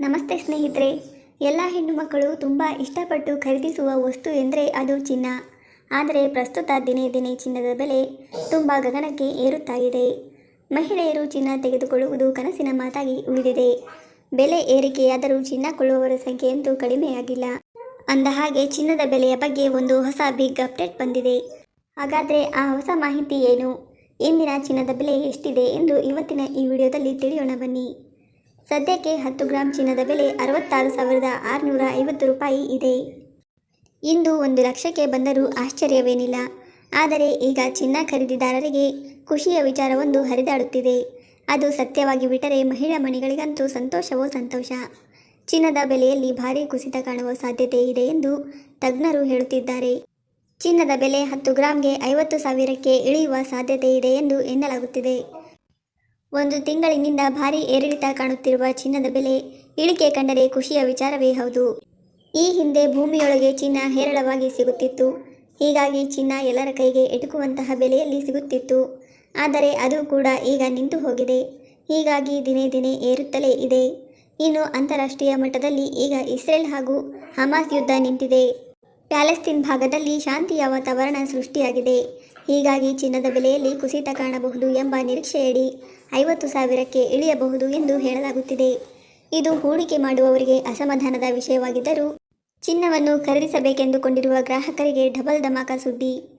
ನಮಸ್ತೆ ಸ್ನೇಹಿತರೆ. ಎಲ್ಲ ಹೆಣ್ಣು ಮಕ್ಕಳು ತುಂಬ ಇಷ್ಟಪಟ್ಟು ಖರೀದಿಸುವ ವಸ್ತು ಎಂದರೆ ಅದು ಚಿನ್ನ. ಆದರೆ ಪ್ರಸ್ತುತ ದಿನೇ ದಿನೇ ಚಿನ್ನದ ಬೆಲೆ ತುಂಬ ಗಗನಕ್ಕೆ ಏರುತ್ತಾ ಇದೆ ಮಹಿಳೆಯರು ಚಿನ್ನ ತೆಗೆದುಕೊಳ್ಳುವುದು ಕನಸಿನ ಮಾತಾಗಿ ಉಳಿದಿದೆ. ಬೆಲೆ ಏರಿಕೆಯಾದರೂ ಚಿನ್ನ ಕೊಳ್ಳುವವರ ಸಂಖ್ಯೆಯಂತೂ ಕಡಿಮೆಯಾಗಿಲ್ಲ. ಅಂದ ಹಾಗೆ ಚಿನ್ನದ ಬೆಲೆಯ ಬಗ್ಗೆ ಒಂದು ಹೊಸ ಬಿಗ್ ಅಪ್ಡೇಟ್ ಬಂದಿದೆ. ಹಾಗಾದರೆ ಆ ಹೊಸ ಮಾಹಿತಿ ಏನು? ಇಂದಿನ ಚಿನ್ನದ ಬೆಲೆ ಎಷ್ಟಿದೆ ಎಂದು ಇವತ್ತಿನ ಈ ವಿಡಿಯೋದಲ್ಲಿ ತಿಳಿಯೋಣ ಬನ್ನಿ. ಸದ್ಯಕ್ಕೆ ಹತ್ತು ಗ್ರಾಂ ಚಿನ್ನದ ಬೆಲೆ ಅರವತ್ತಾರು ಸಾವಿರದ ಆರುನೂರ ಐವತ್ತು ರೂಪಾಯಿ ಇದೆ. ಇಂದು ಒಂದು ಲಕ್ಷಕ್ಕೆ ಬಂದರೂ ಆಶ್ಚರ್ಯವೇನಿಲ್ಲ. ಆದರೆ ಈಗ ಚಿನ್ನ ಖರೀದಿದಾರರಿಗೆ ಖುಷಿಯ ವಿಚಾರವೊಂದು ಹರಿದಾಡುತ್ತಿದೆ. ಅದು ಸತ್ಯವಾಗಿ ಬಿಟ್ಟರೆ ಮಹಿಳಾ ಮಣಿಗಳಿಗಂತೂ ಸಂತೋಷವೋ ಸಂತೋಷ. ಚಿನ್ನದ ಬೆಲೆಯಲ್ಲಿ ಭಾರೀ ಕುಸಿತ ಕಾಣುವ ಸಾಧ್ಯತೆ ಇದೆ ಎಂದು ತಜ್ಞರು ಹೇಳುತ್ತಿದ್ದಾರೆ. ಚಿನ್ನದ ಬೆಲೆ ಹತ್ತು ಗ್ರಾಂಗೆ ಐವತ್ತು ಸಾವಿರಕ್ಕೆ ಇಳಿಯುವ ಸಾಧ್ಯತೆ ಇದೆ ಎಂದು ಎನ್ನಲಾಗುತ್ತಿದೆ. ಒಂದು ತಿಂಗಳಿನಿಂದ ಭಾರಿ ಏರಿಳಿತ ಕಾಣುತ್ತಿರುವ ಚಿನ್ನದ ಬೆಲೆ ಇಳಿಕೆ ಕಂಡರೆ ಖುಷಿಯ ವಿಚಾರವೇ ಹೌದು. ಈ ಹಿಂದೆ ಭೂಮಿಯೊಳಗೆ ಚಿನ್ನ ಹೇರಳವಾಗಿ ಸಿಗುತ್ತಿತ್ತು. ಹೀಗಾಗಿ ಚಿನ್ನ ಎಲ್ಲರ ಕೈಗೆ ಎಟುಕುವಂತಹ ಬೆಲೆಯಲ್ಲಿ ಸಿಗುತ್ತಿತ್ತು. ಆದರೆ ಅದು ಕೂಡ ಈಗ ನಿಂತು ಹೋಗಿದೆ. ಹೀಗಾಗಿ ದಿನೇ ದಿನೇ ಏರುತ್ತಲೇ ಇದೆ. ಇನ್ನು ಅಂತಾರಾಷ್ಟ್ರೀಯ ಮಟ್ಟದಲ್ಲಿ ಈಗ ಇಸ್ರೇಲ್ ಹಾಗೂ ಹಮಾಸ್ ಯುದ್ಧ ನಿಂತಿದೆ. ಪ್ಯಾಲೆಸ್ತೀನ್ ಭಾಗದಲ್ಲಿ ಶಾಂತಿಯ ವಾತಾವರಣ ಸೃಷ್ಟಿಯಾಗಿದೆ. ಹೀಗಾಗಿ ಚಿನ್ನದ ಬೆಲೆಯಲ್ಲಿ ಕುಸಿತ ಕಾಣಬಹುದು ಎಂಬ ನಿರೀಕ್ಷೆಯಡಿ ಐವತ್ತು ಸಾವಿರಕ್ಕೆ ಇಳಿಯಬಹುದು ಎಂದು ಹೇಳಲಾಗುತ್ತಿದೆ. ಇದು ಹೂಡಿಕೆ ಮಾಡುವವರಿಗೆ ಅಸಮಾಧಾನದ ವಿಷಯವಾಗಿದ್ದರೂ ಚಿನ್ನವನ್ನು ಖರೀದಿಸಬೇಕೆಂದುಕೊಂಡಿರುವ ಗ್ರಾಹಕರಿಗೆ ಡಬಲ್ ಧಮಾಕ ಸುದ್ದಿ.